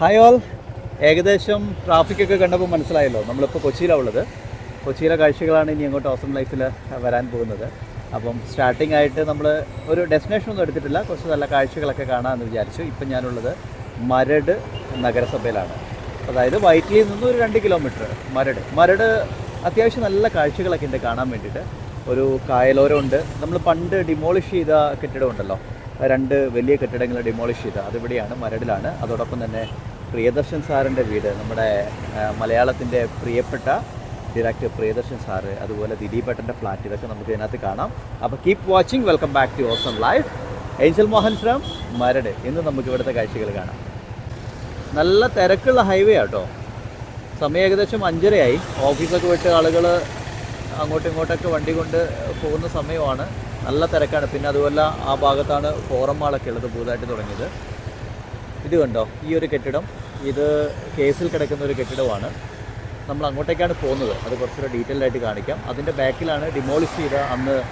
Hi all ഏകദേശം ട്രാഫിക്കൊക്കെ കണ്ടപ്പോൾ മനസ്സിലായല്ലോ. നമ്മളിപ്പോൾ കൊച്ചിയിലാണ് ഉള്ളത്. കൊച്ചിയിലെ കാഴ്ചകളാണ് ഇനി അങ്ങോട്ട് ഓസം ലൈഫിൽ വരാൻ പോകുന്നത്. അപ്പം സ്റ്റാർട്ടിംഗ് ആയിട്ട് നമ്മൾ ഒരു ഡെസ്റ്റിനേഷൻ ഒന്നും എടുത്തിട്ടില്ല. കുറച്ച് നല്ല കാഴ്ചകളൊക്കെ കാണാമെന്ന് വിചാരിച്ചു. ഇപ്പം ഞാനുള്ളത് മരട് നഗരസഭയിലാണ്. അതായത് വൈറ്റിലിയിൽ നിന്ന് ഒരു രണ്ട് കിലോമീറ്റർ മരട്. മരട് അത്യാവശ്യം നല്ല കാഴ്ചകളൊക്കെ ഉണ്ട് കാണാൻ വേണ്ടിയിട്ട്. ഒരു കായലോരമുണ്ട് നമ്മൾ പണ്ട് ഡിമോളിഷ് ചെയ്ത കെട്ടിടമുണ്ടല്ലോ രണ്ട് വലിയ കെട്ടിടങ്ങൾ ഡിമോളിഷ് ചെയ്ത. അതിവിടെയാണ് മരടിലാണ്. അതോടൊപ്പം തന്നെ പ്രിയദർശൻ സാറിന്റെ വീട് നമ്മുടെ മലയാളത്തിന്റെ പ്രിയപ്പെട്ട ഡയറക്ടർ പ്രിയദർശൻ സാറ് അതുപോലെ ദിലീപേട്ടന്റെ ഫ്ലാറ്റ് ഇതൊക്കെ നമുക്ക് ഇതിനകത്ത് കാണാം. അപ്പോൾ keep watching welcome back to awesome life Angel Mohan from Maradu ഇന്ന് നമുക്ക് ഇവിടുത്തെ കാഴ്ചകൾ കാണാം. നല്ല തിരക്കുള്ള ഹൈവേ ആട്ടോ. സമയം ഏകദേശം അഞ്ചരയായി. ഓഫീസൊക്കെ വിട്ട് ആളുകൾ അങ്ങോട്ടും ഇങ്ങോട്ടൊക്കെ വണ്ടി കൊണ്ട് പോകുന്ന സമയമാണ്. നല്ല തിരക്കാണ്. പിന്നെ അതുപോലെ ആ ഭാഗത്താണ് ഫോറം മാളൊക്കെ ഉള്ളത് പുതുതായിട്ട് തുടങ്ങിയത്. ഇത് കണ്ടോ? ഈ ഒരു കെട്ടിടം ഇത് കേസിൽ കിടക്കുന്ന ഒരു കെട്ടിടമാണ്. നമ്മൾ അങ്ങോട്ടേക്കാണ് പോകുന്നത്. അത് കുറച്ചുകൂടെ ഡീറ്റെയിൽ ആയിട്ട് കാണിക്കാം. അതിന്റെ ബാക്കിലാണ് ഡിമോളിഷ് ചെയ്ത അന്ന്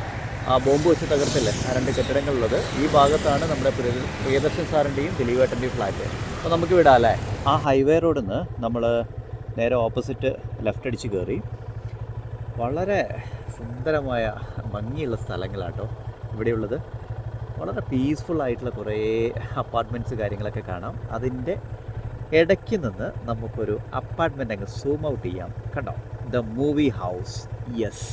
ആ ബോംബ് വെച്ച് തകർത്തില്ലേ? ആ രണ്ട് കെട്ടിടങ്ങളുള്ളത്. ഈ ഭാഗത്താണ് നമ്മുടെ പ്രിയ- പ്രിയദർശൻ സാറിന്റെയും ദിലീപേട്ടന്റെയും ഫ്ലാറ്റ് അപ്പോൾ നമുക്ക് വിടാം അല്ലേ? ആ ഹൈവേ റോഡിൽ നിന്ന് നമ്മൾ നേരെ ഓപ്പോസിറ്റ് ലെഫ്റ്റ് അടിച്ച് കയറി വളരെ സുന്ദരമായ ഭംഗിയുള്ള സ്ഥലങ്ങളാട്ടോ ഇവിടെയുള്ളത്. വളരെ പീസ്ഫുൾ ആയിട്ടുള്ള കുറേ അപ്പാർട്ട്മെന്റ്സ് കാര്യങ്ങളൊക്കെ കാണാം. അതിന്റെ ഇടയ്ക്ക് നിന്ന് നമുക്കൊരു അപ്പാർട്ട്മെന്റ് അങ്ങ് സൂം ഔട്ട് ചെയ്യാം. കണ്ടോ? ദ മൂവി ഹൗസ് യെസ്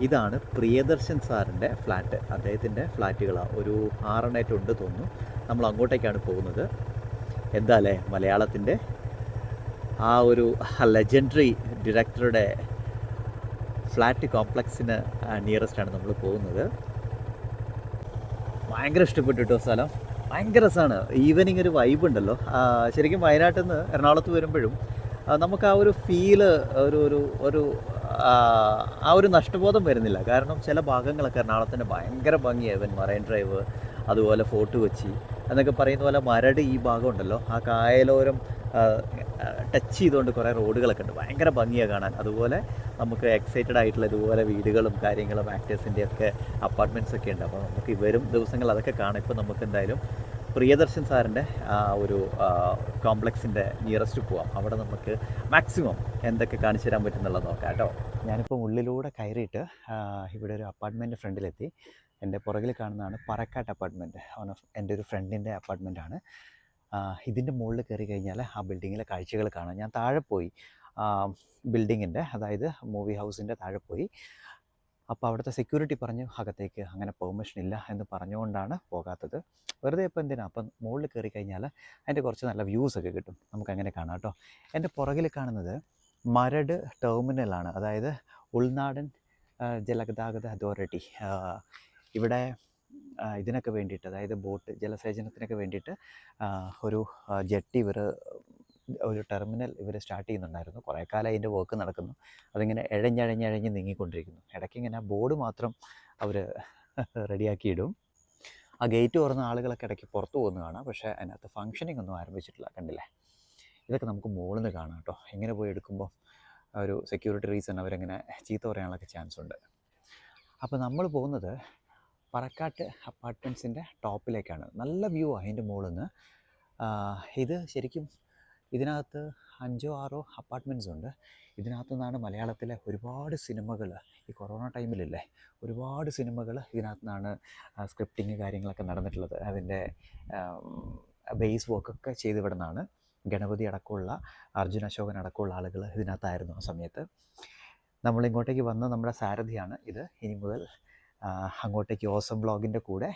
ഇതാണ് പ്രിയദർശൻ സാറിന്റെ ഫ്ലാറ്റ് അദ്ദേഹത്തിന്റെ ഫ്ലാറ്റുകളാണ് ഒരു ആറെണ്ണായിട്ട് ഉണ്ട് തോന്നുന്നു. നമ്മൾ അങ്ങോട്ടേക്കാണ് പോകുന്നത്. എന്താ അല്ലേ? മലയാളത്തിന്റെ ആ ഒരു ലെജൻഡറി ഡിറക്ടറുടെ ഫ്ലാറ്റ് കോംപ്ലക്സിന് നിയറസ്റ്റാണ് നമ്മൾ പോകുന്നത്. ഭയങ്കര ഇഷ്ടപ്പെട്ടു കേട്ടോ സ്ഥലം. ഭയങ്കര രസമാണ് ഈവനിങ് ഒരു വൈബ് ഉണ്ടല്ലോ. ശരിക്കും വയനാട്ടിൽ നിന്ന് എറണാകുളത്ത് വരുമ്പോഴും നമുക്ക് ആ ഒരു ഫീൽ ഒരു ഒരു ഒരു ആ, ഒരു നഷ്ടബോധം വരുന്നില്ല. കാരണം ചില ഭാഗങ്ങളൊക്കെ എറണാകുളത്തിന്റെ ഭയങ്കര ഭംഗിയായവൻ മറൈൻ ഡ്രൈവ് അതുപോലെ ഫോർട്ട് കൊച്ചി എന്നൊക്കെ പറയുന്ന പോലെ മരട് ഈ ഭാഗം ഉണ്ടല്ലോ. ആ കായലോരം ടച്ച് ചെയ്തുകൊണ്ട് കുറേ റോഡുകളൊക്കെ ഉണ്ട്. ഭയങ്കര ഭംഗിയാണ് കാണാൻ. അതുപോലെ നമുക്ക് എക്സൈറ്റഡ് ആയിട്ടുള്ള ഇതുപോലെ വീടുകളും കാര്യങ്ങളും ആക്ടേഴ്സിന്റെ ഒക്കെ അപ്പാർട്ട്മെന്റ്സ് ഒക്കെ ഉണ്ട്. അപ്പോൾ നമുക്ക് വരും ദിവസങ്ങൾ അതൊക്കെ കാണാം. ഇപ്പോൾ നമുക്ക് എന്തായാലും പ്രിയദർശൻ സാറിന്റെ ഒരു കോംപ്ലക്സിന്റെ നിയറസ്റ്റ് പോവാം. അവിടെ നമുക്ക് മാക്സിമം എന്തൊക്കെ കാണിച്ചു തരാൻ പറ്റുന്നുള്ളത് നോക്കാം കേട്ടോ. ഞാനിപ്പോൾ ഉള്ളിലൂടെ കയറിയിട്ട് ഇവിടെ ഒരു അപ്പാർട്ട്മെന്റ് ഫ്രണ്ടിലെത്തി. എന്റെ പുറകിൽ കാണുന്നതാണ് പറക്കാട്ട് അപ്പാർട്ട്മെന്റ് ഓൺ ഓഫ് എന്റെ ഒരു ഫ്രണ്ടിന്റെ അപ്പാർട്ട്മെന്റാണ് ഇതിന്റെ മുകളിൽ കയറി കഴിഞ്ഞാൽ ആ ബിൽഡിങ്ങിലെ കാഴ്ചകൾ കാണാം. ഞാൻ താഴെ പോയി. ബിൽഡിങ്ങിന്റെ അതായത് മൂവി ഹൗസിന്റെ താഴെ പോയി. അപ്പോൾ അവിടുത്തെ സെക്യൂരിറ്റി പറഞ്ഞു അകത്തേക്ക് അങ്ങനെ പെർമിഷൻ ഇല്ല എന്ന് പറഞ്ഞുകൊണ്ടാണ് പോകാത്തത്. വെറുതെ ഇപ്പോൾ എന്തിനാ? അപ്പം മുകളിൽ കയറി കഴിഞ്ഞാൽ അതിന്റെ കുറച്ച് നല്ല വ്യൂസ് ഒക്കെ കിട്ടും. നമുക്ക് അങ്ങനെ കാണാം കേട്ടോ. എന്റെ പുറകിൽ കാണുന്നത് മരട് ടെർമിനലാണ്. അതായത് ഉൾനാടൻ ജലഗതാഗത അതോറിറ്റി. ഇവിടെ ഇതിനൊക്കെ വേണ്ടിയിട്ട് അതായത് ബോട്ട് ജലസേചനത്തിനൊക്കെ വേണ്ടിയിട്ട് ഒരു ജെട്ടി ഇവർ ഒരു ടെർമിനൽ ഇവർ സ്റ്റാർട്ട് ചെയ്യുന്നുണ്ടായിരുന്നു. കുറേ കാലം അതിന്റെ വർക്ക് നടക്കുന്നു. അതിങ്ങനെ എഴഞ്ഞഴഞ്ഞഴഞ്ഞ് നീങ്ങിക്കൊണ്ടിരിക്കുന്നു. ഇടയ്ക്ക് ഇങ്ങനെ ബോർഡ് മാത്രം അവർ റെഡിയാക്കിയിടും. ആ ഗേറ്റ് തുറന്ന ആളുകളൊക്കെ ഇടയ്ക്ക് പുറത്തു പോകുന്ന കാണാം പക്ഷേ അതിനകത്ത് ഫങ്ഷനിങ് ഒന്നും ആരംഭിച്ചിട്ടില്ല. കണ്ടില്ലേ? ഇതൊക്കെ നമുക്ക് മുകളിൽ നിന്ന് കാണാം കേട്ടോ. ഇങ്ങനെ പോയി എടുക്കുമ്പോൾ ഒരു സെക്യൂരിറ്റി റീസൺ അവരങ്ങനെ ചീത്ത പറയാനുള്ളൊക്കെ ചാൻസ് ഉണ്ട്. അപ്പോൾ നമ്മൾ പോകുന്നത് പറക്കാട്ട് അപ്പാർട്ട്മെന്റ്സിന്റെ ടോപ്പിലേക്കാണ്. നല്ല വ്യൂ ആണ് അതിന്റെ മുകളിൽ നിന്ന് ഇത് ശരിക്കും ഇതിനകത്ത് അഞ്ചോ ആറോ അപ്പാർട്ട്മെന്റ്സ് ഉണ്ട്. ഇതിനകത്തു നിന്നാണ് മലയാളത്തിലെ ഒരുപാട് സിനിമകൾ ഈ കൊറോണ ടൈമിലല്ലേ ഒരുപാട് സിനിമകൾ ഇതിനകത്തു നിന്നാണ് സ്ക്രിപ്റ്റിങ് കാര്യങ്ങളൊക്കെ നടന്നിട്ടുള്ളത്. അതിന്റെ ബേസ് വർക്കൊക്കെ ചെയ്ത് വിടുന്നതാണ് ഗണപതി അടക്കമുള്ള അർജുൻ അശോകൻ അടക്കമുള്ള ആളുകൾ ഇതിനകത്തായിരുന്നു ആ സമയത്ത്. നമ്മളിങ്ങോട്ടേക്ക് വന്ന് നമ്മുടെ സാരഥിയാണ് ഇത്. ഇനി മുതൽ അങ്ങോട്ടേക്ക് ഓസം ബ്ലോഗിന്റെ കൂടെ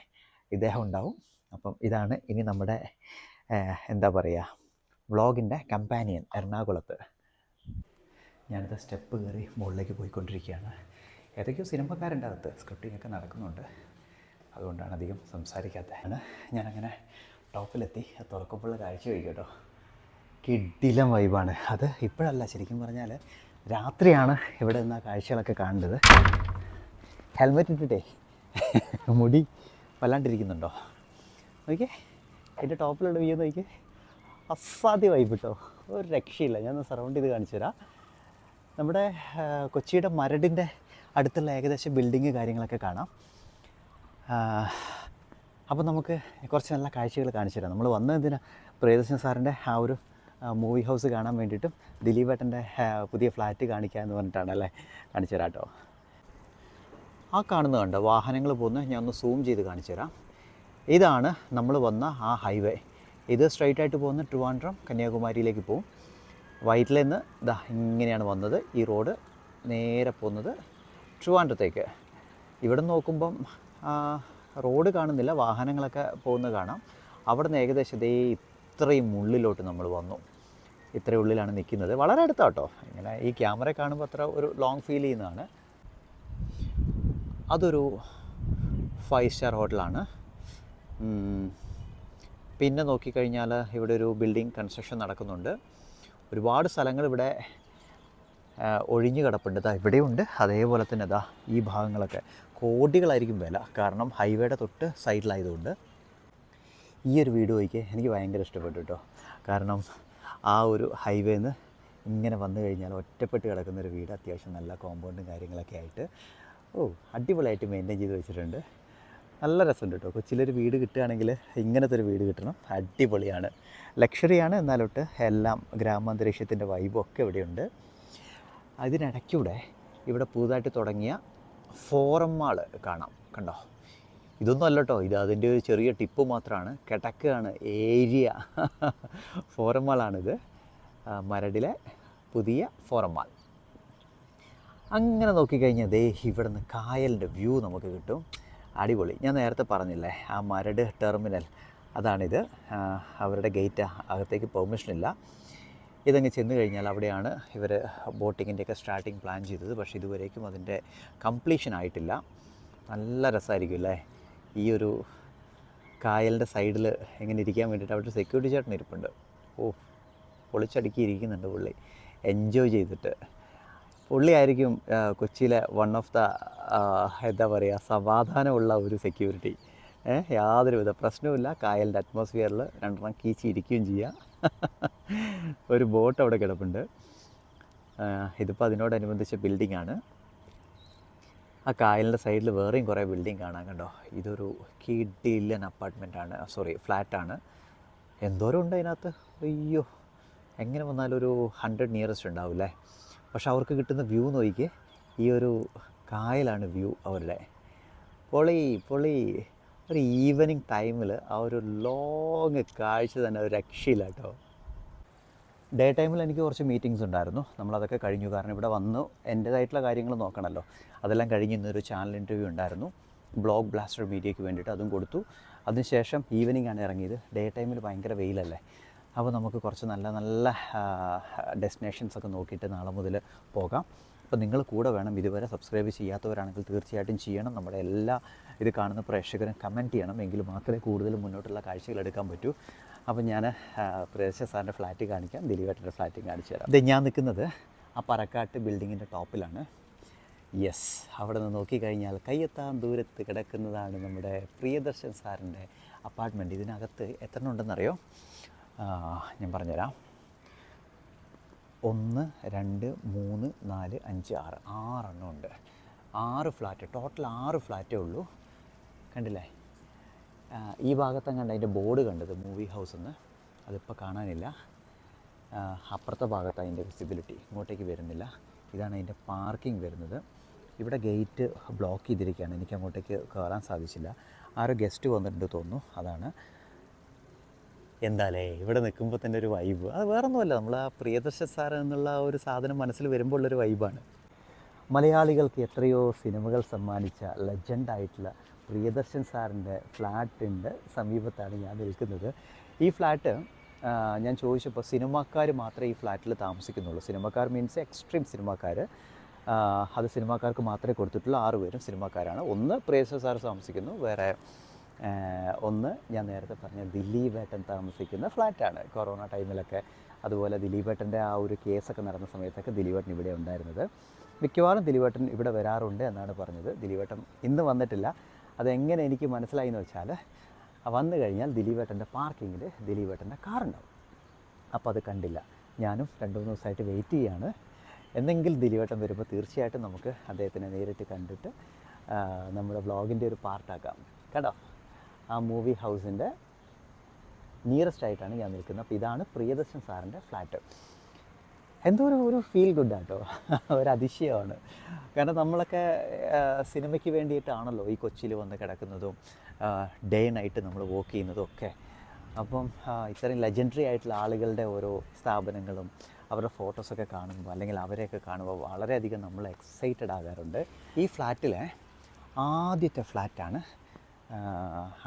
ഇദ്ദേഹം ഉണ്ടാവും. അപ്പം ഇതാണ് ഇനി നമ്മുടെ എന്താ പറയുക വ്ളോഗിന്റെ കമ്പാനിയൻ എറണാകുളത്ത്. ഞാനിത് സ്റ്റെപ്പ് കയറി മുകളിലേക്ക് പോയിക്കൊണ്ടിരിക്കുകയാണ്. ഏതൊക്കെയോ സിനിമക്കാരുണ്ട് അകത്ത് സ്ക്രിപ്റ്റിംഗ് ഒക്കെ നടക്കുന്നുണ്ട്. അതുകൊണ്ടാണ് അധികം സംസാരിക്കാത്ത ഞാനങ്ങനെ ടോപ്പിലെത്തി അത് തുറക്കുമ്പോഴുള്ള കാഴ്ച വയ്ക്കട്ടോ. കിഡിലം വൈബാണ്. അത് ഇപ്പോഴല്ല ശരിക്കും പറഞ്ഞാൽ രാത്രിയാണ് ഇവിടെ നിന്ന് ആ കാഴ്ചകളൊക്കെ കാണേണ്ടത് ഹെൽമെറ്റ് ഇട്ടിട്ടേ മുടി വല്ലാണ്ടിരിക്കുന്നുണ്ടോ? നോക്കിയേ അതിന്റെ ടോപ്പിലുള്ള വ്യൂ നോക്കിയേ. അസാധ്യ വൈബ് ഒരു രക്ഷയില്ല. ഞാൻ സറൗണ്ട് ചെയ്ത് കാണിച്ചു തരാം. നമ്മുടെ കൊച്ചിയുടെ മരടിന്റെ അടുത്തുള്ള ഏകദേശം ബിൽഡിങ് കാര്യങ്ങളൊക്കെ കാണാം. അപ്പോൾ നമുക്ക് കുറച്ച് നല്ല കാഴ്ചകൾ കാണിച്ചു തരാം. നമ്മൾ വന്നതിന് പ്രിയദർശൻ സാറിന്റെ ആ ഒരു മൂവി ഹൗസ് കാണാൻ വേണ്ടിയിട്ടും ദിലീപേട്ടന്റെ പുതിയ ഫ്ലാറ്റ് കാണിക്കുക എന്ന് പറഞ്ഞിട്ടാണ് അല്ലേ? കാണിച്ചു തരാം കേട്ടോ. ആ കാണുന്ന കണ്ട? വാഹനങ്ങൾ പോകുന്ന ഞാൻ ഒന്ന് സൂം ചെയ്ത് കാണിച്ചു തരാം. ഇതാണ് നമ്മൾ വന്ന ആ ഹൈവേ ഇത് സ്ട്രൈറ്റ് ആയിട്ട് പോകുന്ന ട്രിവാൻഡ്രം കന്യാകുമാരിയിലേക്ക് പോകും. വൈറ്റിൽ നിന്ന് ഇതാ ഇങ്ങനെയാണ് വന്നത്. ഈ റോഡ് നേരെ പോകുന്നത് ട്രിവാൻഡ്രത്തേക്ക്. ഇവിടെ നോക്കുമ്പം റോഡ് കാണുന്നില്ല. വാഹനങ്ങളൊക്കെ പോകുന്നത് കാണാം. അവിടെ നിന്ന് ഏകദേശം ഇതേ ഇത്രയും ഉള്ളിലോട്ട് നമ്മൾ വന്നു. ഇത്രയും ഉള്ളിലാണ് നിൽക്കുന്നത്. വളരെ അടുത്താട്ടോ. ഇങ്ങനെ ഈ ക്യാമറ കാണുമ്പോൾ അത്ര ഒരു ലോങ് ഫീൽ ചെയ്യുന്നതാണ്. അതൊരു ഫൈവ് സ്റ്റാർ ഹോട്ടലാണ്. പിന്നെ നോക്കിക്കഴിഞ്ഞാൽ ഇവിടെ ഒരു ബിൽഡിംഗ് കൺസ്ട്രക്ഷൻ നടക്കുന്നുണ്ട്. ഒരുപാട് സ്ഥലങ്ങൾ ഇവിടെ ഒഴിഞ്ഞു കിടപ്പുണ്ട്. ഇതാ ഇവിടെയുണ്ട്. അതേപോലെ തന്നെ ഇതാ ഈ ഭാഗങ്ങളൊക്കെ. കോടികളായിരിക്കും വില. കാരണം ഹൈവേയുടെ തൊട്ട് സൈഡിലായതുകൊണ്ട് ഈ ഒരു വീഡിയോയ്ക്ക് എനിക്ക് ഭയങ്കര ഇഷ്ടപ്പെട്ടു കേട്ടോ. കാരണം ആ ഒരു ഹൈവേന്ന് ഇങ്ങനെ വന്നു കഴിഞ്ഞാൽ ഒറ്റപ്പെട്ട് കിടക്കുന്ന ഒരു വീട് അത്യാവശ്യം നല്ല കോമ്പൗണ്ടും കാര്യങ്ങളൊക്കെ ആയിട്ട്. ഓ അടിപൊളിയായിട്ട് മെയിന്റെയിൻ ചെയ്ത് വെച്ചിട്ടുണ്ട്. നല്ല രസമുണ്ട് കേട്ടോ. കൊച്ചിയിലൊരു വീട് കിട്ടുകയാണെങ്കിൽ ഇങ്ങനത്തെ ഒരു വീട് കിട്ടണം. അടിപൊളിയാണ്. ലക്ഷറിയാണ് എന്നാലോട്ട് എല്ലാം ഗ്രാമാന്തരീക്ഷത്തിന്റെ വൈബും ഒക്കെ ഇവിടെയുണ്ട്. അതിനിടയ്ക്കൂടെ ഇവിടെ പുതുതായിട്ട് തുടങ്ങിയ ഫോറം മാൾ കാണാം. കണ്ടോ? ഇതൊന്നും അല്ല കേട്ടോ. ഇത് അതിന്റെ ഒരു ചെറിയ ടിപ്പ് മാത്രമാണ്. കിടക്കുകയാണ് ഏരിയ ഫോറം മാളാണിത് മരടിലെ പുതിയ ഫോറം മാൾ അങ്ങനെ നോക്കിക്കഴിഞ്ഞാൽ ദേ ഇവിടുന്ന് കായലിന്റെ വ്യൂ നമുക്ക് കിട്ടും. അടിപൊളി. ഞാൻ നേരത്തെ പറഞ്ഞില്ലേ ആ മരട് ടെർമിനൽ അതാണിത്. അവരുടെ ഗേറ്റ് അകത്തേക്ക് പെർമിഷൻ ഇല്ല. ഇതങ്ങ് ചെന്ന് കഴിഞ്ഞാൽ അവിടെയാണ് ഇവർ ബോട്ടിങ്ങിന്റെയൊക്കെ സ്റ്റാർട്ടിങ് പ്ലാൻ ചെയ്തത്. പക്ഷേ ഇതുവരേക്കും അതിന്റെ കംപ്ലീഷൻ ആയിട്ടില്ല. നല്ല രസമായിരിക്കും അല്ലേ? ഈ ഒരു കായലിന്റെ സൈഡിൽ എങ്ങനെ ഇരിക്കാൻ വേണ്ടിയിട്ട് അവിടെ സെക്യൂരിറ്റി ചേട്ടൻ ഇരിപ്പുണ്ട്. ഓ പൊളിച്ചടുക്കി ഇരിക്കുന്നുണ്ട് പുള്ളി. എൻജോയ് ചെയ്തിട്ട്. പുള്ളിയായിരിക്കും കൊച്ചിയിലെ വൺ ഓഫ് ദ എന്താ പറയുക സമാധാനമുള്ള ഒരു സെക്യൂരിറ്റി യാതൊരുവിധ പ്രശ്നവുമില്ല. കായലിന്റെ അറ്റ്മോസ്ഫിയറിൽ രണ്ടെണ്ണം കീച്ചി ഇരിക്കുകയും ചെയ്യാം. ഒരു ബോട്ട് അവിടെ കിടപ്പുണ്ട്. ഇതിപ്പോൾ അതിനോടനുബന്ധിച്ച ബിൽഡിംഗ് ആണ്. ആ കായലിന്റെ സൈഡിൽ വേറെയും കുറേ ബിൽഡിംഗ് കാണാൻ കണ്ടോ? ഇതൊരു കിഡില്ലൻ അപ്പാർട്ട്മെന്റ് ആണ്. സോറി ഫ്ലാറ്റാണ് എന്തോരം ഉണ്ട് അതിനകത്ത്? അയ്യോ എങ്ങനെ വന്നാലും ഒരു ഹൺഡ്രഡ് നിയറസ്റ്റ് ഉണ്ടാവില്ലേ പക്ഷെ അവർക്ക് കിട്ടുന്ന വ്യൂ നോക്കി ഈ ഒരു കായലാണ് വ്യൂ അവരുടെ. പൊളി പൊളി. ഒരു ഈവനിങ് ടൈമിൽ ആ ഒരു ലോങ് കാഴ്ച തന്നെ ഒരു രക്ഷയില്ല കേട്ടോ. ഡേ ടൈമിൽ എനിക്ക് കുറച്ച് മീറ്റിങ്സ് ഉണ്ടായിരുന്നു. നമ്മളതൊക്കെ കഴിഞ്ഞു. കാരണം ഇവിടെ വന്നു. എന്റേതായിട്ടുള്ള കാര്യങ്ങൾ നോക്കണമല്ലോ. അതെല്ലാം കഴിഞ്ഞ് ഇന്നൊരു ചാനൽ ഇന്റർവ്യൂ ഉണ്ടായിരുന്നു. ബ്ലോഗ് ബ്ലാസ്റ്റർ മീഡിയയ്ക്ക് വേണ്ടിയിട്ട് അതും കൊടുത്തു. അതിനുശേഷം ഈവനിങ് ആണ് ഇറങ്ങിയത്. ഡേ ടൈമിൽ ഭയങ്കര വെയിലല്ലേ. അപ്പോൾ നമുക്ക് കുറച്ച് നല്ല നല്ല ഡെസ്റ്റിനേഷൻസ് ഒക്കെ നോക്കിയിട്ട് നാളെ മുതൽ പോകാം. അപ്പോൾ നിങ്ങൾ കൂടെ വേണം ഇതുവരെ സബ്സ്ക്രൈബ് ചെയ്യാത്തവരാണെങ്കിൽ തീർച്ചയായിട്ടും ചെയ്യണം. നമ്മുടെ എല്ലാ ഇത് കാണുന്ന പ്രേക്ഷകരും കമന്റ് ചെയ്യണം. എങ്കിൽ മാത്രമേ കൂടുതൽ മുന്നോട്ടുള്ള കാഴ്ചകൾ എടുക്കാൻ പറ്റൂ. അപ്പോൾ ഞാൻ പ്രേക്ഷ സാറിന്റെ ഫ്ലാറ്റ് കാണിക്കാം. ദിലീപേട്ടന്റെ ഫ്ലാറ്റും കാണിച്ചു തരാം. ഇത് ഞാൻ നിൽക്കുന്നത് ആ പറക്കാട്ട് ബിൽഡിങ്ങിന്റെ ടോപ്പിലാണ്. യെസ് അവിടെ നിന്ന് നോക്കിക്കഴിഞ്ഞാൽ കയ്യെത്താൻ ദൂരത്ത് കിടക്കുന്നതാണ് നമ്മുടെ പ്രിയദർശൻ സാറിന്റെ അപ്പാർട്ട്മെന്റ് ഇതിനകത്ത് എത്ര ഉണ്ടെന്നറിയോ? ഞാൻ പറഞ്ഞുതരാം. ഒന്ന് രണ്ട് മൂന്ന് നാല് അഞ്ച് ആറ്. ആറെണ്ണം ഉണ്ട്. ആറ് ഫ്ലാറ്റ് ടോട്ടൽ ആറ് ഫ്ലാറ്റേ ഉള്ളൂ. കണ്ടില്ലേ? ഈ ഭാഗത്തും കണ്ട അതിന്റെ ബോർഡ് കണ്ടത് മൂവി ഹൗസ് എന്ന് അതിപ്പോൾ കാണാനില്ല. അപ്പുറത്തെ ഭാഗത്ത് അതിന്റെ വിസിബിലിറ്റി ഇങ്ങോട്ടേക്ക് വരുന്നില്ല. ഇതാണ് അതിന്റെ പാർക്കിംഗ് വരുന്നത്. ഇവിടെ ഗേറ്റ് ബ്ലോക്ക് ചെയ്തിരിക്കുകയാണ്. എനിക്ക് അങ്ങോട്ടേക്ക് കയറാൻ സാധിച്ചില്ല. ആരോ ഗസ്റ്റ് വന്നിട്ടുണ്ട് തോന്നുന്നു. അതാണ്. എന്താലേ ഇവിടെ നിൽക്കുമ്പോൾ തന്നെ ഒരു വൈബ് അത് വേറൊന്നുമല്ല നമ്മൾ ആ പ്രിയദർശ സാർ എന്നുള്ള ഒരു സാധനം മനസ്സിൽ വരുമ്പോൾ ഉള്ളൊരു വൈബാണ് മലയാളികൾക്ക് എത്രയോ സിനിമകൾ സമ്മാനിച്ച ലെജൻഡായിട്ടുള്ള പ്രിയദർശൻ സാറിന്റെ ഫ്ലാറ്റിന്റെ സമീപത്താണ് ഞാൻ നിൽക്കുന്നത്. ഈ ഫ്ലാറ്റ് ഞാൻ ചോദിച്ചപ്പോൾ സിനിമാക്കാർ മാത്രമേ ഈ ഫ്ലാറ്റിൽ താമസിക്കുന്നുള്ളൂ. സിനിമാക്കാർ മീൻസ് എക്സ്ട്രീം സിനിമാക്കാർ അത് സിനിമാക്കാർക്ക് മാത്രമേ കൊടുത്തിട്ടുള്ളൂ. ആറുപേരും സിനിമാക്കാരാണ്. ഒന്ന് പ്രിയദർശൻ സാർ താമസിക്കുന്നു വേറെ ഒന്ന് ഞാൻ നേരത്തെ പറഞ്ഞ ദിലീപേട്ടൻ താമസിക്കുന്ന ഫ്ലാറ്റാണ്. കൊറോണ ടൈമിലൊക്കെ അതുപോലെ ദിലീപേട്ടന്റെ ആ ഒരു കേസൊക്കെ നടന്ന സമയത്തൊക്കെ ദിലീപേട്ടൻ ഇവിടെ ഉണ്ടായിരുന്നത്. മിക്കവാറും ദിലീപേട്ടൻ ഇവിടെ വരാറുണ്ട് എന്നാണ് പറഞ്ഞത്. ദിലീപേട്ടൻ ഇന്ന് വന്നിട്ടില്ല. അതെങ്ങനെ എനിക്ക് മനസ്സിലായി എന്ന് വെച്ചാൽ വന്നു കഴിഞ്ഞാൽ ദിലീപേട്ടന്റെ പാർക്കിങ്ങിൽ ദിലീപേട്ടന്റെ കാറുണ്ടാവും. അപ്പോൾ അത് കണ്ടില്ല. ഞാനും രണ്ട് മൂന്ന് ദിവസമായിട്ട് വെയിറ്റ് ചെയ്യാണ്. എന്നെങ്കിലും ദിലീപേട്ടൻ വരുമ്പോൾ തീർച്ചയായിട്ടും നമുക്ക് അദ്ദേഹത്തിനെ നേരിട്ട് കണ്ടിട്ട് നമ്മുടെ വ്ളോഗിന്റെ ഒരു പാർട്ടാക്കാം. കേട്ടോ? ആ മൂവി ഹൗസിന്റെ നിയറസ്റ്റ് ആയിട്ടാണ് ഞാൻ നിൽക്കുന്നത്. അപ്പോൾ ഇതാണ് പ്രിയദർശൻ സാറിന്റെ ഫ്ലാറ്റ്. എന്തോ ഒരു ഒരു ഫീൽ ഗുഡ് ആട്ടോ ഒരു അതിശയമാണ്. കാരണം നമ്മളൊക്കെ സിനിമയ്ക്ക് വേണ്ടിയിട്ടാണല്ലോ ഈ കൊച്ചിയിൽ വന്ന് കിടക്കുന്നതും ഡേ നൈറ്റ് നമ്മൾ വോക്ക് ചെയ്യുന്നതും ഒക്കെ. അപ്പം ഇത്രയും ലെജൻഡറി ആയിട്ടുള്ള ആളുകളുടെ ഓരോ സ്ഥാപനങ്ങളും അവരുടെ ഫോട്ടോസൊക്കെ കാണുമ്പോൾ അല്ലെങ്കിൽ അവരെയൊക്കെ കാണുമ്പോൾ വളരെയധികം നമ്മൾ എക്സൈറ്റഡ് ആകാറുണ്ട്. ഈ ഫ്ലാറ്റിലെ ആദ്യത്തെ ഫ്ലാറ്റാണ്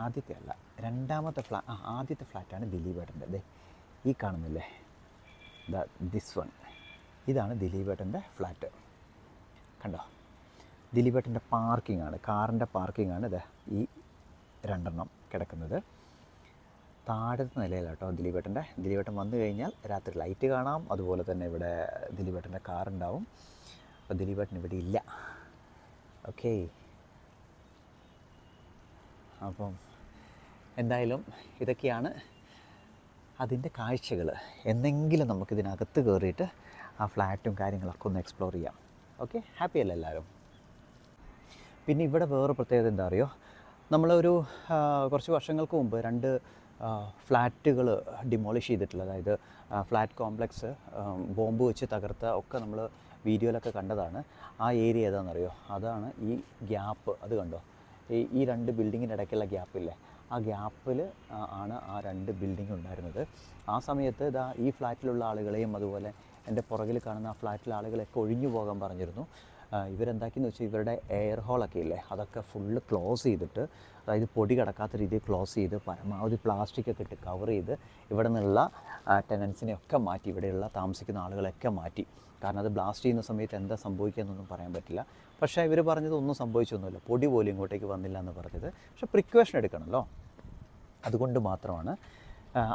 ആദ്യത്തെ അല്ല രണ്ടാമത്തെ ഫ്ലാ ആ ആദ്യത്തെ ഫ്ലാറ്റാണ് ദിലീപേട്ടന്റെ ഈ കാണുന്നില്ലേ? ദ ദിസ് വൺ ഇതാണ് ദിലീപേട്ടന്റെ ഫ്ലാറ്റ് കണ്ടോ? ദിലീപേട്ടന്റെ പാർക്കിംഗ് ആണ് കാറിന്റെ പാർക്കിംഗ് ആണ് ഇത് ഈ രണ്ടെണ്ണം കിടക്കുന്നത്. താഴത്തെ നിലയിലാണ് കേട്ടോ ദിലീപേട്ടന്റെ ദിലീപേട്ടൻ വന്നു കഴിഞ്ഞാൽ രാത്രി ലൈറ്റ് കാണാം. അതുപോലെ തന്നെ ഇവിടെ ദിലീപേട്ടന്റെ കാർ ഉണ്ടാവും. അപ്പോൾ ദിലീപേട്ടൻ ഇവിടെ ഇല്ല. ഓക്കേ അപ്പം എന്തായാലും ഇതൊക്കെയാണ് അതിന്റെ കാഴ്ചകൾ. എന്തെങ്കിലും നമുക്കിതിനകത്ത് കയറിയിട്ട് ആ ഫ്ലാറ്റും കാര്യങ്ങളൊക്കെ ഒന്ന് എക്സ്പ്ലോർ ചെയ്യാം. ഓക്കെ ഹാപ്പി അല്ല എല്ലാവരും? പിന്നെ ഇവിടെ വേറെ പ്രത്യേകത എന്താ അറിയോ? നമ്മളൊരു കുറച്ച് വർഷങ്ങൾക്ക് മുമ്പ് രണ്ട് ഫ്ലാറ്റുകൾ ഡിമോളിഷ് ചെയ്തിട്ടുള്ള അതായത് ഫ്ലാറ്റ് കോംപ്ലക്സ് ബോംബ് വെച്ച് തകർത്ത ഒക്കെ നമ്മൾ വീഡിയോയിലൊക്കെ കണ്ടതാണ്. ആ ഏരിയ ഏതാണെന്നറിയോ അതാണ് ഈ ഗ്യാപ്പ്. അത് കണ്ടോ? ഈ ഈ രണ്ട് ബിൽഡിങ്ങിന്റെ ഇടയ്ക്കുള്ള ഗ്യാപ്പില്ലേ ആ ഗ്യാപ്പിൽ ആണ് ആ രണ്ട് ബിൽഡിംഗ് ഉണ്ടായിരുന്നത്. ആ സമയത്ത് ഇതാ ഈ ഫ്ലാറ്റിലുള്ള ആളുകളെയും അതുപോലെ എന്റെ പുറകിൽ കാണുന്ന ആ ഫ്ലാറ്റിലെ ആളുകളെയൊക്കെ ഒഴിഞ്ഞു പോകാൻ പറഞ്ഞിരുന്നു. ഇവരെന്താക്കിയെന്ന് വെച്ചാൽ ഇവരുടെ എയർ ഹോളൊക്കെ ഇല്ലേ അതൊക്കെ ഫുള്ള് ക്ലോസ് ചെയ്തിട്ട് അതായത് പൊടി കിടക്കാത്ത രീതിയിൽ ക്ലോസ് ചെയ്ത് പരമാവധി പ്ലാസ്റ്റിക് ഒക്കെ ഇട്ട് കവർ ചെയ്ത് ഇവിടെ നിന്നുള്ള ടെനൻസിനെയൊക്കെ മാറ്റി ഇവിടെയുള്ള താമസിക്കുന്ന ആളുകളെയൊക്കെ മാറ്റി. കാരണം അത് ബ്ലാസ്റ്റ് ചെയ്യുന്ന സമയത്ത് എന്താ സംഭവിക്കുക എന്നൊന്നും പറയാൻ പറ്റില്ല. പക്ഷേ ഇവർ പറഞ്ഞത് ഒന്നും സംഭവിച്ചൊന്നുമില്ല. പൊടി പോലും ഇങ്ങോട്ടേക്ക് വന്നില്ല എന്ന് പറഞ്ഞത്. പക്ഷേ പ്രിക്വേഷൻ എടുക്കണമല്ലോ അതുകൊണ്ട് മാത്രമാണ്.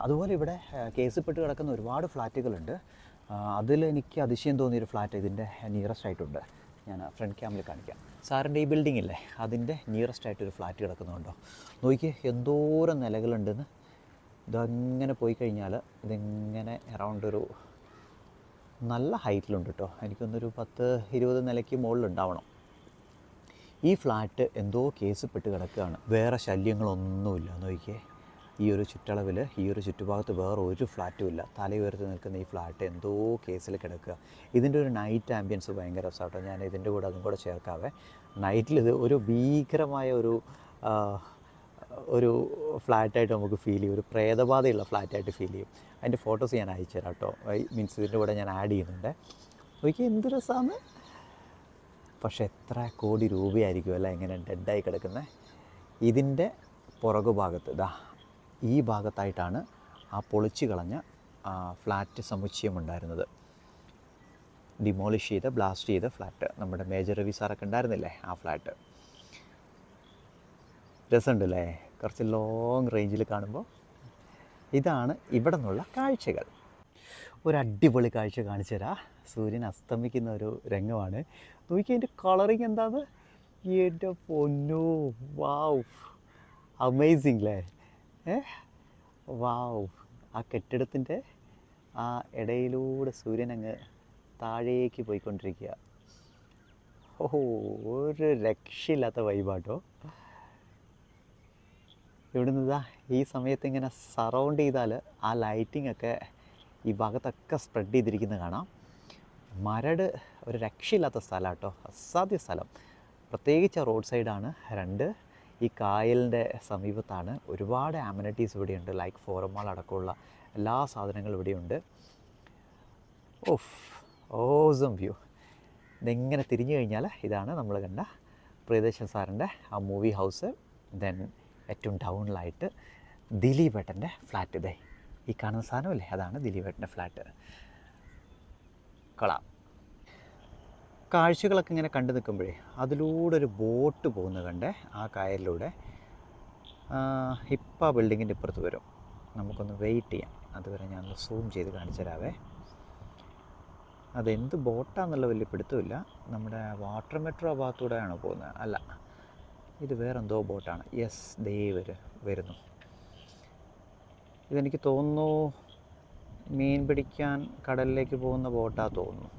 അതുപോലെ ഇവിടെ കേസിൽപ്പെട്ട് കിടക്കുന്ന ഒരുപാട് ഫ്ലാറ്റുകളുണ്ട്. അതിൽ എനിക്ക് അതിശയം തോന്നിയൊരു ഫ്ലാറ്റ് ഇതിന്റെ നിയറസ്റ്റ് ആയിട്ടുണ്ട്. ഞാൻ ഫ്രണ്ട് ക്യാമിൽ കാണിക്കാം. സാറിന്റെ ഈ ബിൽഡിംഗ് ഇല്ലേ? അതിന്റെ നിയറസ്റ്റ് ആയിട്ടൊരു ഫ്ലാറ്റ് കിടക്കുന്നുണ്ടോ? നോക്കി എന്തോരം നിലകളുണ്ടെന്ന്. ഇതങ്ങനെ പോയി കഴിഞ്ഞാൽ ഇതിങ്ങനെ അറൗണ്ട് ഒരു നല്ല ഹൈറ്റിലുണ്ട് കേട്ടോ എനിക്കൊന്നൊരു പത്ത് ഇരുപത് നിലയ്ക്ക് മുകളിലുണ്ടാവണം. ഈ ഫ്ലാറ്റ് എന്തോ കേസ് പെട്ട് കിടക്കുകയാണ്. വേറെ ശല്യങ്ങളൊന്നുമില്ല. നോക്കിയേ. ഈ ഒരു ചുറ്റളവിൽ ഈ ഒരു ചുറ്റുഭാഗത്ത് വേറെ ഒരു ഫ്ലാറ്റും ഇല്ല. തലയുയർത്തി നിൽക്കുന്ന ഈ ഫ്ലാറ്റ് എന്തോ കേസിൽ കിടക്കുക. ഇതിന്റെ ഒരു നൈറ്റ് ആംബിയൻസ് ഭയങ്കര രസമാട്ടോ ഞാൻ ഇതിന്റെ കൂടെ അതും കൂടെ ചേർക്കാവേ. നൈറ്റിൽ ഇത് ഒരു ഭീകരമായ ഒരു ഒരു ഫ്ലാറ്റായിട്ട് നമുക്ക് ഫീൽ ചെയ്യും. ഒരു പ്രേതബാധയുള്ള ഫ്ലാറ്റായിട്ട് ഫീൽ ചെയ്യും. അതിന്റെ ഫോട്ടോസ് ഞാൻ അയച്ചു തരാം കേട്ടോ മീൻസ് ഇതിന്റെ കൂടെ ഞാൻ ആഡ് ചെയ്യുന്നുണ്ട്. നോക്കിയാൽ എന്ത് രസമാണ് പക്ഷെ എത്ര കോടി രൂപയായിരിക്കും അല്ല ഇങ്ങനെ ഡെഡായി കിടക്കുന്നത് ഇതിന്റെ പുറകു ഭാഗത്ത് ഇതാ ഈ ഭാഗത്തായിട്ടാണ് ആ പൊളിച്ചു കളഞ്ഞ ഫ്ലാറ്റ് സമുച്ചയം ഉണ്ടായിരുന്നത് ഡിമോളിഷ് ചെയ്ത് ബ്ലാസ്റ്റ് ചെയ്ത ഫ്ലാറ്റ്. നമ്മുടെ മേജർ രവി സാറൊക്കെ ഉണ്ടായിരുന്നില്ലേ ആ ഫ്ലാറ്റ്? രസമുണ്ടല്ലേ? കുറച്ച് ലോങ് റേഞ്ചിൽ കാണുമ്പോൾ. ഇതാണ് ഇവിടെ നിന്നുള്ള കാഴ്ചകൾ. ഒരു അടിപൊളി കാഴ്ച കാണിച്ചു തരാം സൂര്യൻ അസ്തമിക്കുന്ന ഒരു രംഗമാണ്. നോക്കി അതിന്റെ കളറിങ് എന്താണ് എന്റെ പൊന്നു വാവ് അമേസിങ് അല്ലേ ഏ? വാവ് ആ കെട്ടിടത്തിന്റെ ആ ഇടയിലൂടെ സൂര്യൻ അങ്ങ് താഴേക്ക് പോയിക്കൊണ്ടിരിക്കുക. ഓഹോ ഒരു രക്ഷയില്ലാത്ത വൈബാട്ടോ ഇവിടുന്ന് ഈ സമയത്ത് ഇങ്ങനെ സറൗണ്ട് ചെയ്താൽ ആ ലൈറ്റിംഗ് ഒക്കെ ഈ ഭാഗത്തൊക്കെ സ്പ്രെഡ് ചെയ്തിരിക്കുന്നത് കാണാം. മരട് ഒരു രക്ഷയില്ലാത്ത സ്ഥലം കേട്ടോ അസാധ്യ സ്ഥലം. പ്രത്യേകിച്ച് റോഡ് സൈഡാണ് രണ്ട് ഈ കായലിന്റെ സമീപത്താണ്. ഒരുപാട് ആമിനിറ്റീസ് ഇവിടെയുണ്ട്. ലൈക്ക് ഫോറമാൾ അടക്കമുള്ള എല്ലാ സാധനങ്ങളും ഇവിടെയുണ്ട്. ഓഫ് ഓസം വ്യൂ ഇതെങ്ങനെ തിരിഞ്ഞു കഴിഞ്ഞാൽ ഇതാണ് നമ്മൾ കണ്ട പ്രിയദർശൻ സാറിന്റെ ആ മൂവി ഹൗസ് ദെൻ ഏറ്റവും ഡൗണിലായിട്ട് ദിലീപേട്ടന്റെ ഫ്ലാറ്റ് ഇതേ ഈ കാണുന്ന സാധനമല്ലേ? അതാണ് ദിലീപേട്ടന്റെ ഫ്ലാറ്റ് കൊള്ളാം കാഴ്ചകളൊക്കെ ഇങ്ങനെ കണ്ടു നിൽക്കുമ്പോഴേ അതിലൂടെ ഒരു ബോട്ട് പോകുന്നത് കണ്ടേ ആ കായലിലൂടെ ഇപ്പം ആ ബിൽഡിങ്ങിന്റെ ഇപ്പുറത്ത് വരും. നമുക്കൊന്ന് വെയിറ്റ് ചെയ്യാം. അതുവരെ ഞാനൊന്ന് സൂം ചെയ്ത് കാണിച്ചു തരാവേ. അതെന്ത് ബോട്ടാന്നുള്ള വലിയ പിടുത്തമില്ല. നമ്മുടെ വാട്ടർ മെട്രോ ഭാഗത്തൂടെയാണോ പോകുന്നത്. അല്ല ഇത് വേറെന്തോ ബോട്ടാണ്. യെസ് ദേ വര് വരുന്നു. ഇതെനിക്ക് തോന്നുന്നു മീൻ പിടിക്കാൻ കടലിലേക്ക് പോകുന്ന ബോട്ടാ തോന്നുന്നു.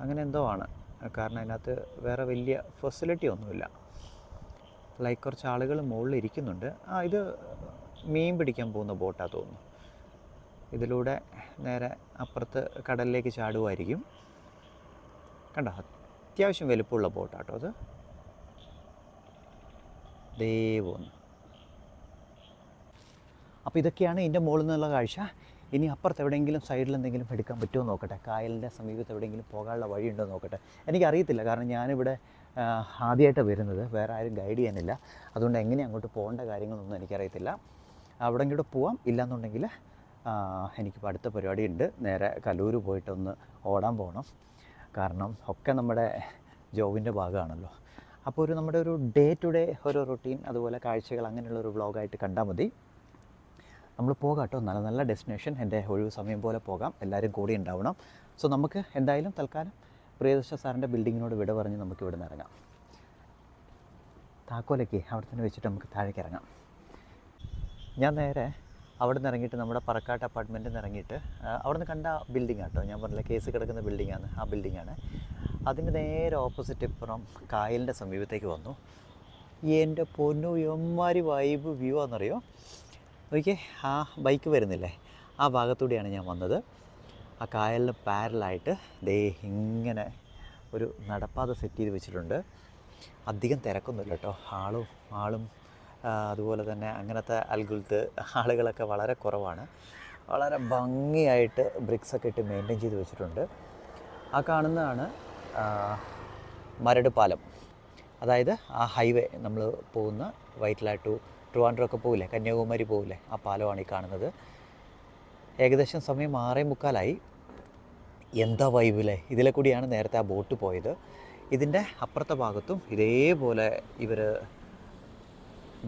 അങ്ങനെ എന്തോ ആണ്. കാരണം അതിനകത്ത് വേറെ വലിയ ഫെസിലിറ്റി ഒന്നുമില്ല. ലൈക്ക് കുറച്ച് ആളുകൾ മുകളിൽ ഇരിക്കുന്നുണ്ട്. ആ ഇത് മീൻ പിടിക്കാൻ പോകുന്ന ബോട്ടാ തോന്നുന്നു. ഇതിലൂടെ നേരെ അപ്പുറത്ത് കടലിലേക്ക് ചാടുമായിരിക്കും കണ്ടോ? അത്യാവശ്യം വലുപ്പമുള്ള ബോട്ടാട്ടോ അത്. ദേ അപ്പോൾ ഇതൊക്കെയാണ് ഇതിന്റെ മുകളിൽ നിന്നുള്ള കാഴ്ച. ഇനി അപ്പുറത്ത് എവിടെയെങ്കിലും സൈഡിൽ എന്തെങ്കിലും എടുക്കാൻ പറ്റുമോ നോക്കട്ടെ. കായലിന്റെ സമീപത്ത് എവിടെയെങ്കിലും പോകാനുള്ള വഴിയുണ്ടോ നോക്കട്ടെ. എനിക്കറിയത്തില്ല. കാരണം ഞാനിവിടെ ആദ്യമായിട്ടാണ് വരുന്നത്. വേറെ ആരും ഗൈഡ് ചെയ്യാനില്ല. അതുകൊണ്ട് എങ്ങനെ അങ്ങോട്ട് പോകേണ്ട കാര്യങ്ങളൊന്നും എനിക്കറിയത്തില്ല. അവിടെ പോവാം. ഇല്ലയെന്നുണ്ടെങ്കിൽ എനിക്കിപ്പോൾ അടുത്ത പരിപാടിയുണ്ട്. നേരെ കലൂർ പോയിട്ടൊന്ന് ഓടാൻ പോകണം കാരണം ഒക്കെ നമ്മുടെ ജോബിന്റെ ഭാഗമാണല്ലോ. അപ്പോൾ ഒരു നമ്മുടെ ഒരു ഡേ ടു ഡേ ഒരു റൊട്ടീൻ അതുപോലെ കാഴ്ചകൾ അങ്ങനെയുള്ള ഒരു വ്ളോഗായിട്ട് കണ്ടാൽ മതി. നമ്മൾ പോകാം കേട്ടോ. നല്ല നല്ല ഡെസ്റ്റിനേഷൻ എന്റെ ഒഴിവ് സമയം പോലെ പോകാം. എല്ലാവരും കൂടി ഉണ്ടാവണം. സോ നമുക്ക് എന്തായാലും തൽക്കാലം പ്രിയദർശ സാറിന്റെ ബിൽഡിങ്ങിനോട് വിട പറഞ്ഞ് നമുക്ക് ഇവിടെ നിന്ന് ഇറങ്ങാം. താക്കോലൊക്കെ അവിടെ തന്നെ വെച്ചിട്ട് നമുക്ക് താഴേക്ക് ഇറങ്ങാം. ഞാൻ നേരെ അവിടെ നിന്ന് ഇറങ്ങിയിട്ട് നമ്മുടെ പറക്കാട്ട് അപ്പാർട്ട്മെന്റിൽ നിന്ന് ഇറങ്ങിയിട്ട് അവിടെ നിന്ന് കണ്ട ബിൽഡിംഗ് ആട്ടോ ഞാൻ പറഞ്ഞില്ല കേസ് കിടക്കുന്ന ബിൽഡിങ്ങാണ് ആ ബിൽഡിങ്ങാണ് അതിന്റെ നേരെ ഓപ്പോസിറ്റ് ഇപ്പുറം കായലിന്റെ സമീപത്തേക്ക് വന്നു. എന്റെ പൊന്നു എമ്മാരി വൈബ് വ്യൂ ആണെന്നറിയോ? നോക്കിയേ ആ ബൈക്ക് വരുന്നില്ലേ? ആ ഭാഗത്തൂടെയാണ് ഞാൻ വന്നത്. ആ കായലിന് പാരലായിട്ട് ദേ ഇങ്ങനെ ഒരു നടപ്പാത സെറ്റ് ചെയ്ത് വെച്ചിട്ടുണ്ട്. അധികം തിരക്കൊന്നുമില്ല കേട്ടോ. ആളും ആളും അതുപോലെ തന്നെ അങ്ങനത്തെ അൽഗുൽത്ത് ആളുകളൊക്കെ വളരെ കുറവാണ്. വളരെ ഭംഗിയായിട്ട് ബ്രിക്സൊക്കെ ഇട്ട് മെയിന്റെയിൻ ചെയ്ത് വെച്ചിട്ടുണ്ട്. ആ കാണുന്നതാണ് മരട് പാലം. അതായത് ആ ഹൈവേ നമ്മൾ പോകുന്ന വൈറ്റ്ലാ ടു ട്രിവാൻഡ്രം ഒക്കെ പോകില്ലേ കന്യാകുമാരി പോകില്ലേ ആ പാലമാണ് ഈ കാണുന്നത്. ഏകദേശം സമയം ആറേ മുക്കാലായി. എന്താ വൈബിലെ ഇതിലെ കൂടിയാണ് നേരത്തെ ആ ബോട്ട് പോയത്. ഇതിന്റെ അപ്പുറത്തെ ഭാഗത്തും ഇതേപോലെ ഇവർ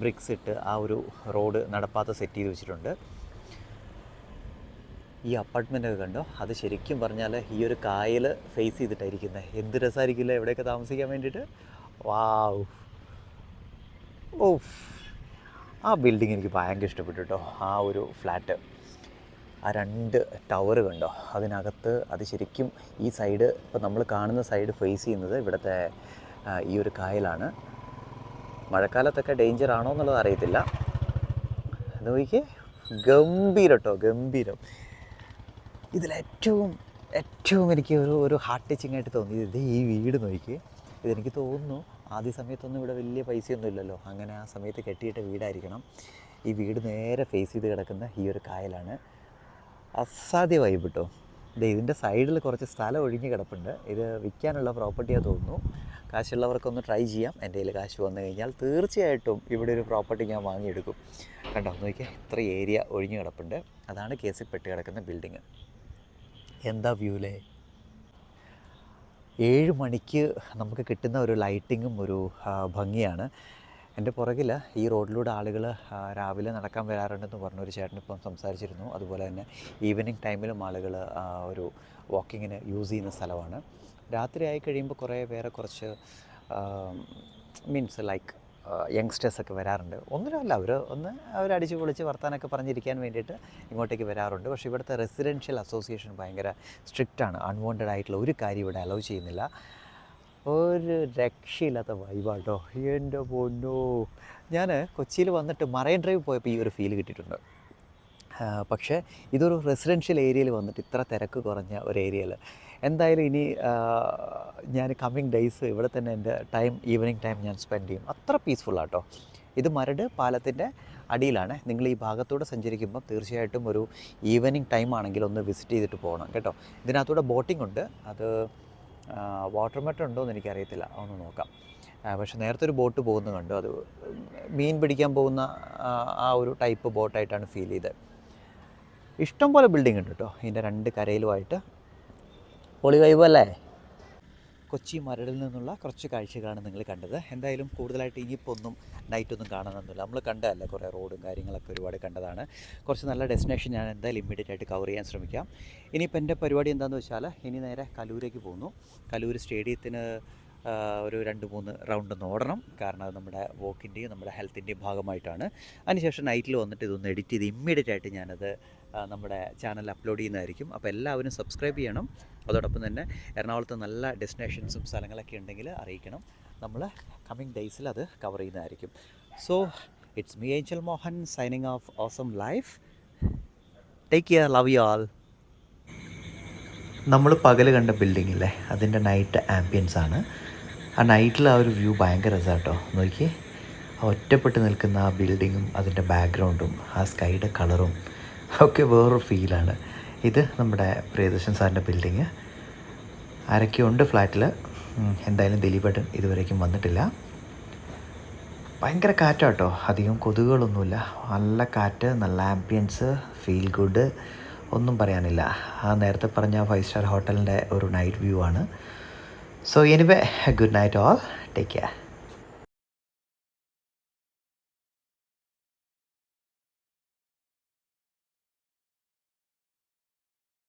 ബ്രിക്സ് ഇട്ട് ആ ഒരു റോഡ് നടപ്പാത്ത സെറ്റ് ചെയ്ത് വെച്ചിട്ടുണ്ട്. ഈ അപ്പാർട്ട്മെന്റൊക്കെ കണ്ടോ? അത് ശരിക്കും പറഞ്ഞാൽ ഈ ഒരു കായൽ ഫേസ് ചെയ്തിട്ടായിരിക്കുന്നത് എന്ത് രസമായിരിക്കില്ല എവിടെയൊക്കെ താമസിക്കാൻ വേണ്ടിയിട്ട്? വാവ് ഓഫ് ആ ബിൽഡിംഗ് എനിക്ക് ഭയങ്കര ഇഷ്ടപ്പെട്ടു കേട്ടോ ആ ഒരു ഫ്ലാറ്റ് ആ രണ്ട് ടവർ കണ്ടോ? അതിനകത്ത് അത് ശരിക്കും ഈ സൈഡ് ഇപ്പോൾ നമ്മൾ കാണുന്ന സൈഡ് ഫേസ് ചെയ്യുന്നത് ഇവിടുത്തെ ഈ ഒരു കായലാണ്. മഴക്കാലത്തൊക്കെ ഡേഞ്ചർ ആണോ എന്നുള്ളത് അറിയത്തില്ല. അത് നോക്കിയേ ഗംഭീരം കേട്ടോ ഗംഭീരം. ഇതിലേറ്റവും ഏറ്റവും എനിക്ക് ഒരു ഒരു ഹാർട്ട് ടച്ചിങ് ആയിട്ട് തോന്നിയത് ഇത് ഈ വീട് നോക്കി ഇതെനിക്ക് തോന്നുന്നു ആദ്യ സമയത്തൊന്നും ഇവിടെ വലിയ പൈസയൊന്നും ഇല്ലല്ലോ അങ്ങനെ ആ സമയത്ത് കെട്ടിയിട്ട വീടായിരിക്കണം. ഈ വീട് നേരെ ഫേസ് ചെയ്ത് കിടക്കുന്ന ഈ ഒരു കായലാണ്. അസാധ്യ വൈബ് കേട്ടോ ഇത് ഇതിന്റെ സൈഡിൽ കുറച്ച് സ്ഥലം ഒഴിഞ്ഞ് കിടപ്പുണ്ട്. ഇത് വിൽക്കാനുള്ള പ്രോപ്പർട്ടിയാണ് തോന്നുന്നു. കാശുള്ളവർക്കൊന്ന് ട്രൈ ചെയ്യാം. എന്റെ കയ്യിൽ കാശ് വന്നു കഴിഞ്ഞാൽ തീർച്ചയായിട്ടും ഇവിടെ ഒരു പ്രോപ്പർട്ടി ഞാൻ വാങ്ങിയെടുക്കും. കണ്ടോ? നോക്കിയാൽ ഇത്ര ഏരിയ ഒഴിഞ്ഞ് കിടപ്പുണ്ട്. അതാണ് കേസിൽ പെട്ട് കിടക്കുന്ന ബിൽഡിങ് എന്താ വ്യൂലേ ഏഴ് മണിക്ക് നമുക്ക് കിട്ടുന്ന ഒരു ലൈറ്റിങ്ങും ഒരു ഭംഗിയാണ്. എന്റെ പുറകിൽ ഈ റോഡിലൂടെ ആളുകൾ രാവിലെ നടക്കാൻ വരാറുണ്ടെന്ന് പറഞ്ഞൊരു ചേട്ടൻ ഇപ്പം സംസാരിച്ചിരുന്നു. അതുപോലെ തന്നെ ഈവനിങ് ടൈമിലും ആളുകൾ ഒരു വാക്കിങ്ങിന് യൂസ് ചെയ്യുന്ന സ്ഥലമാണ്. രാത്രി ആയി കഴിയുമ്പോൾ കുറേ വേറെ കുറച്ച് മീൻസ് ലൈക്ക് യങ്സ്റ്റേഴ്സൊക്കെ വരാറുണ്ട്. ഒന്നിനുമല്ല അവർ ഒന്ന് അവർ അടിച്ച് പൊളിച്ച് വർത്താനൊക്കെ പറഞ്ഞിരിക്കാൻ വേണ്ടിയിട്ട് ഇങ്ങോട്ടേക്ക് വരാറുണ്ട്. പക്ഷേ ഇവിടുത്തെ റെസിഡൻഷ്യൽ അസോസിയേഷൻ ഭയങ്കര സ്ട്രിക്റ്റ് ആണ്. അൺവാണ്ടഡ് ആയിട്ടുള്ള ഒരു കാര്യം ഇവിടെ അലൗ ചെയ്യുന്നില്ല. ഒരു രക്ഷയില്ലാത്ത വൈബാട്ടോ എന്റെ പൊന്നോ. ഞാൻ കൊച്ചിയിൽ വന്നിട്ട് മറൈൻ ഡ്രൈവ് പോയപ്പോൾ ഈ ഒരു ഫീൽ കിട്ടിയിട്ടുണ്ട്. പക്ഷേ ഇതൊരു റെസിഡൻഷ്യൽ ഏരിയയിൽ വന്നിട്ട് ഇത്ര തിരക്ക് കുറഞ്ഞ ഒരു ഏരിയയിൽ എന്തായാലും ഇനി ഞാൻ കമ്മിങ് ഡേയ്സ് ഇവിടെ തന്നെ എന്റെ ടൈം ഈവനിങ് ടൈം ഞാൻ സ്പെൻഡ് ചെയ്യും. അത്ര പീസ്ഫുള്ളാട്ടോ ഇത് മരട് പാലത്തിന്റെ അടിയിലാണ്. നിങ്ങൾ ഈ ഭാഗത്തൂടെ സഞ്ചരിക്കുമ്പോൾ തീർച്ചയായിട്ടും ഒരു ഈവനിങ് ടൈം ആണെങ്കിൽ ഒന്ന് വിസിറ്റ് ചെയ്തിട്ട് പോകണം കേട്ടോ. ഇതിനകത്തൂടെ ബോട്ടിംഗ് ഉണ്ട്. അത് വാട്ടർ മെറ്റർ ഉണ്ടോ എന്ന് എനിക്കറിയത്തില്ല. ഒന്ന് നോക്കാം. പക്ഷെ നേരത്തെ ഒരു ബോട്ട് പോകുന്നത് കണ്ടു. അത് മീൻ പിടിക്കാൻ പോകുന്ന ആ, ഒരു ടൈപ്പ് ബോട്ടായിട്ടാണ് ഫീൽ ചെയ്തത്. ഇഷ്ടം പോലെ ബിൽഡിംഗ് ഉണ്ട് കേട്ടോ ഇതിന്റെ രണ്ട് കരയിലുമായിട്ട് പൊളി വൈബ് അല്ലേ? കൊച്ചി മരടിൽ നിന്നുള്ള കുറച്ച് കാഴ്ചകളാണ് നിങ്ങൾ കണ്ടത്. എന്തായാലും കൂടുതലായിട്ട് ഇനിയിപ്പോൾ ഒന്നും നൈറ്റ് ഒന്നും കാണാനൊന്നുമില്ല. നമ്മൾ കണ്ടതല്ലേ കുറേ റോഡും കാര്യങ്ങളൊക്കെ ഒരുപാട് കണ്ടതാണ്. കുറച്ച് നല്ല ഡെസ്റ്റിനേഷൻ ഞാൻ എന്തായാലും ഇമ്മീഡിയറ്റ് ആയിട്ട് കവർ ചെയ്യാൻ ശ്രമിക്കാം. ഇനിയിപ്പോൾ എന്റെ പരിപാടി എന്താണെന്ന് വെച്ചാൽ ഇനി നേരെ കലൂരേക്ക് പോകുന്നു. കലൂർ സ്റ്റേഡിയത്തിന് ഒരു രണ്ട് മൂന്ന് റൗണ്ട് ഒന്ന് ഓടണം. കാരണം അത് നമ്മുടെ വോക്കിന്റെയും നമ്മുടെ ഹെൽത്തിന്റെയും ഭാഗമായിട്ടാണ്. അതിനുശേഷം നൈറ്റിൽ വന്നിട്ട് ഇതൊന്ന് എഡിറ്റ് ചെയ്ത് ഇമ്മീഡിയറ്റ് ആയിട്ട് ഞാനത് നമ്മുടെ ചാനൽ അപ്ലോഡ് ചെയ്യുന്നതായിരിക്കും. അപ്പോൾ എല്ലാവരും സബ്സ്ക്രൈബ് ചെയ്യണം. അതോടൊപ്പം തന്നെ എറണാകുളത്ത് നല്ല ഡെസ്റ്റിനേഷൻസും സ്ഥലങ്ങളൊക്കെ ഉണ്ടെങ്കിൽ അറിയിക്കണം. നമ്മൾ കമ്മിങ് ഡേയ്സിൽ അത് കവർ ചെയ്യുന്നതായിരിക്കും. So it's me Angel Mohan signing off awesome life take care love you all നമ്മൾ പകൽ കണ്ട ബിൽഡിംഗ് ഇല്ലേ? അതിന്റെ നൈറ്റ് ആംബിയൻസ് ആണ്. ആ നൈറ്റിൽ ആ ഒരു വ്യൂ ഭയങ്കര രസമാട്ടോ നോക്കി ആ ഒറ്റപ്പെട്ട് നിൽക്കുന്ന ആ ബിൽഡിങ്ങും അതിന്റെ ബാക്ക്ഗ്രൗണ്ടും ആ സ്കൈയുടെ കളറും ഒക്കെ വേറൊരു ഫീലാണ്. ഇത് നമ്മുടെ പ്രിയദർശൻ സാറിന്റെ ബിൽഡിങ്. ആരൊക്കെ ഉണ്ട് ഫ്ലാറ്റിൽ എന്തായാലും ദിലീപേട്ടൻ ഇതുവരേക്കും വന്നിട്ടില്ല. ഭയങ്കര കാറ്റാട്ടോ. അധികം കൊതുകുകളൊന്നുമില്ല. നല്ല കാറ്റ് നല്ല ആംബിയൻസ് ഫീൽ ഗുഡ് ഒന്നും പറയാനില്ല. ആ നേരത്തെ പറഞ്ഞ ഫൈവ് സ്റ്റാർ ഹോട്ടലിന്റെ ഒരു നൈറ്റ് വ്യൂ ആണ്. So anyway good night all take care